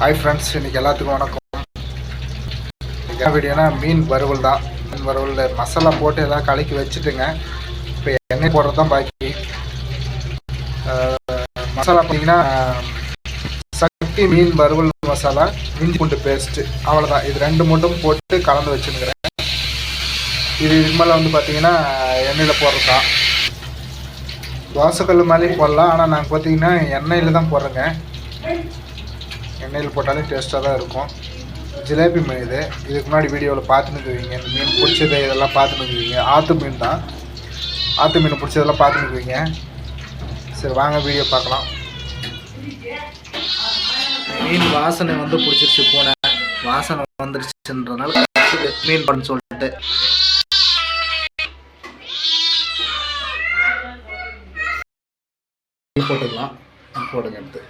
Hi friends இன்னைக்கு எல்லாத்துக்கும் வணக்கம். இன்னைக்கு என்ன வீடியோனா மீன் வறுவல் தான். மீன் வறுவல் மசாலா போட்டு எல்லாம் கலக்கி வச்சுட்டுங்க. இப்போ எண்ணெய் போடுறது தான் பாக்கி மசாலா பார்த்தீங்கன்னா சக்தி மீன் வறுவல் மசாலா இஞ்சி பூண்டு பேஸ்ட்டு அவ்வளோதான் இது ரெண்டு மட்டும் போட்டு கலந்து வச்சுருக்கிறேன் இது இதுக்கு மேலே வந்து பார்த்தீங்கன்னா எண்ணெயில் போடுறது தான் தோசைக்கல் மாதிரி போடலாம். ஆனால் நாங்கள் பார்த்தீங்கன்னா எண்ணெயில் தான் போடுறோங்க. எண்ணெயில் போட்டாலே டேஸ்ட்டாக தான் இருக்கும். ஜிலேபி மீன் இது. இதுக்கு முன்னாடி வீடியோவில் பார்த்துன்னுக்குவீங்க இந்த மீன் பிடிச்சது இதெல்லாம் பார்த்துன்னுக்குவீங்க ஆற்று மீன் தான். ஆற்று மீன் பிடிச்சதெல்லாம் பார்த்துன்னுக்குவீங்க சரி வாங்க வீடியோ பார்க்கலாம். மீன் வாசனை வந்து பிடிச்சிருச்சு போனேன் வாசனை வந்துருச்சுன்றனால மீன் பண்ண சொல்லிட்டு. போட்டுக்கலாம். போடுங்க எடுத்து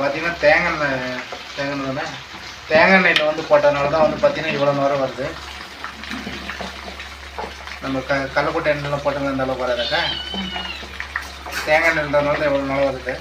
பார்த்தீங்கன்னா தேங்காய் எண்ணெய் தேங்காய் எண்ணெய் தானே? தேங்காய் எண்ணெயில் வந்து போட்டதுனால தான் வந்து பார்த்தீங்கன்னா இவ்வளோ நேரம் வருது. நம்ம க கடலக்கொட்டை எண்ணெய்லாம் போட்டோம்னா இந்த அளவுக்கு வராதாக்கா தேங்காய் எண்ணெய்ன்றதுனால தான் இவ்வளோ நேரம் வருது.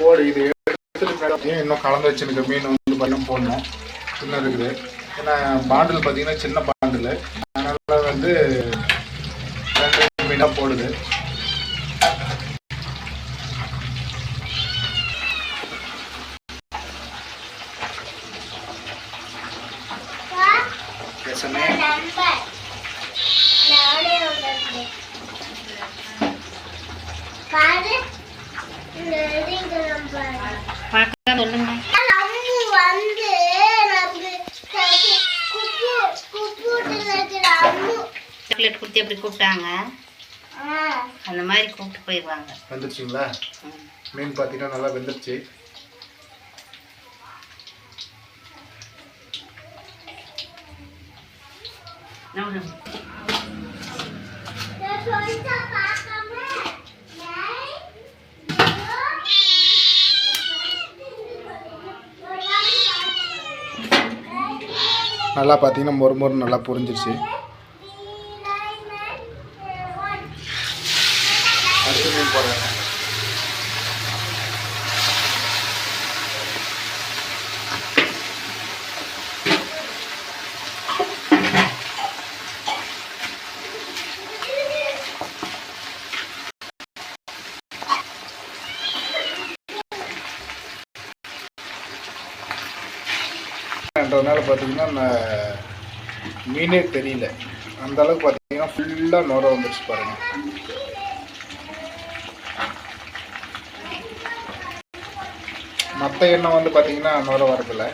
போடு இது எடுத்துட்டு இன்னும் கலந்து வச்சிருக்க மீன் வந்து பண்ண போடணும். சின்ன இருக்குது. ஏன்னா பாண்டில் பார்த்தீங்கன்னா சின்ன பாண்டில். அதனால வந்து ரெண்டு மீனாக போடுது. பேசுமே சாக்லேட் கொடுத்து எப்படி கூப்பிட்டாங்க? அந்த மாதிரி கூப்பிட்டு போயிடுவாங்க. வந்துருச்சுங்களா? மீன் பார்த்தீங்கன்னா நல்லா வெந்துருச்சு. நல்லா பார்த்தீங்கன்னா மொறு மொறு நல்லா புரிஞ்சிருச்சு. அடுத்து மீன் போடுறேன் என்றதுனால பார்த்தீங்கன்னா மீனே தெரியல. அந்த அளவுக்கு பார்த்தீங்கன்னா ஃபுல்லாக நுர வந்துருச்சு பாருங்க. மற்ற எண்ணெய் வந்து பார்த்தீங்கன்னா நுர வரதில்ல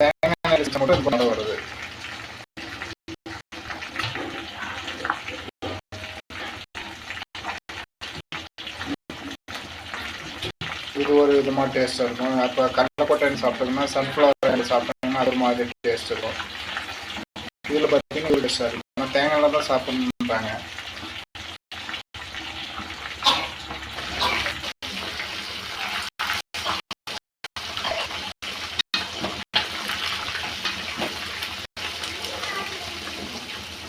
தேங்காய் எண்ணெய் மட்டும் இப்போ நுர வருது இது ஒரு விதமாக டேஸ்ட்டாக இருக்கும். அப்போ கடலைக்கொட்டை சாப்பிட்டோம்னா சன்ஃப்ளவர் எண்ணெய் சாப்பிட்டோம்னா அது ஒரு மாதிரி டேஸ்ட் இருக்கும். இதில் பார்த்தீங்கன்னா ஒரு டேஸ்ட்டாக இருக்கும். ஆனால் தேங்காயில் தான் சாப்பிடணுன்றாங்க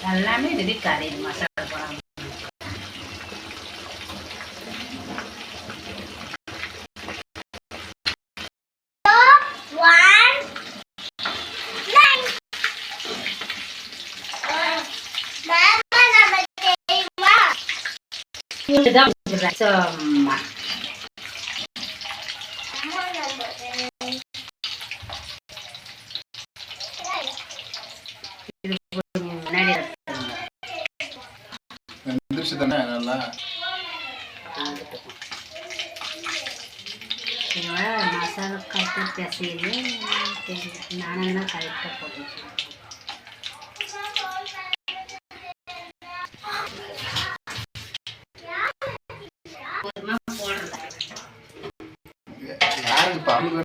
எல்லாமே இதுவே கரையுது மசாலா போடாமல் இதுதான் எந்திரிச்சு தானே நல்லா மசாலா கட்டு பிசையுது கரெக்டாக போட்டுருக்கேன் யாருக்கு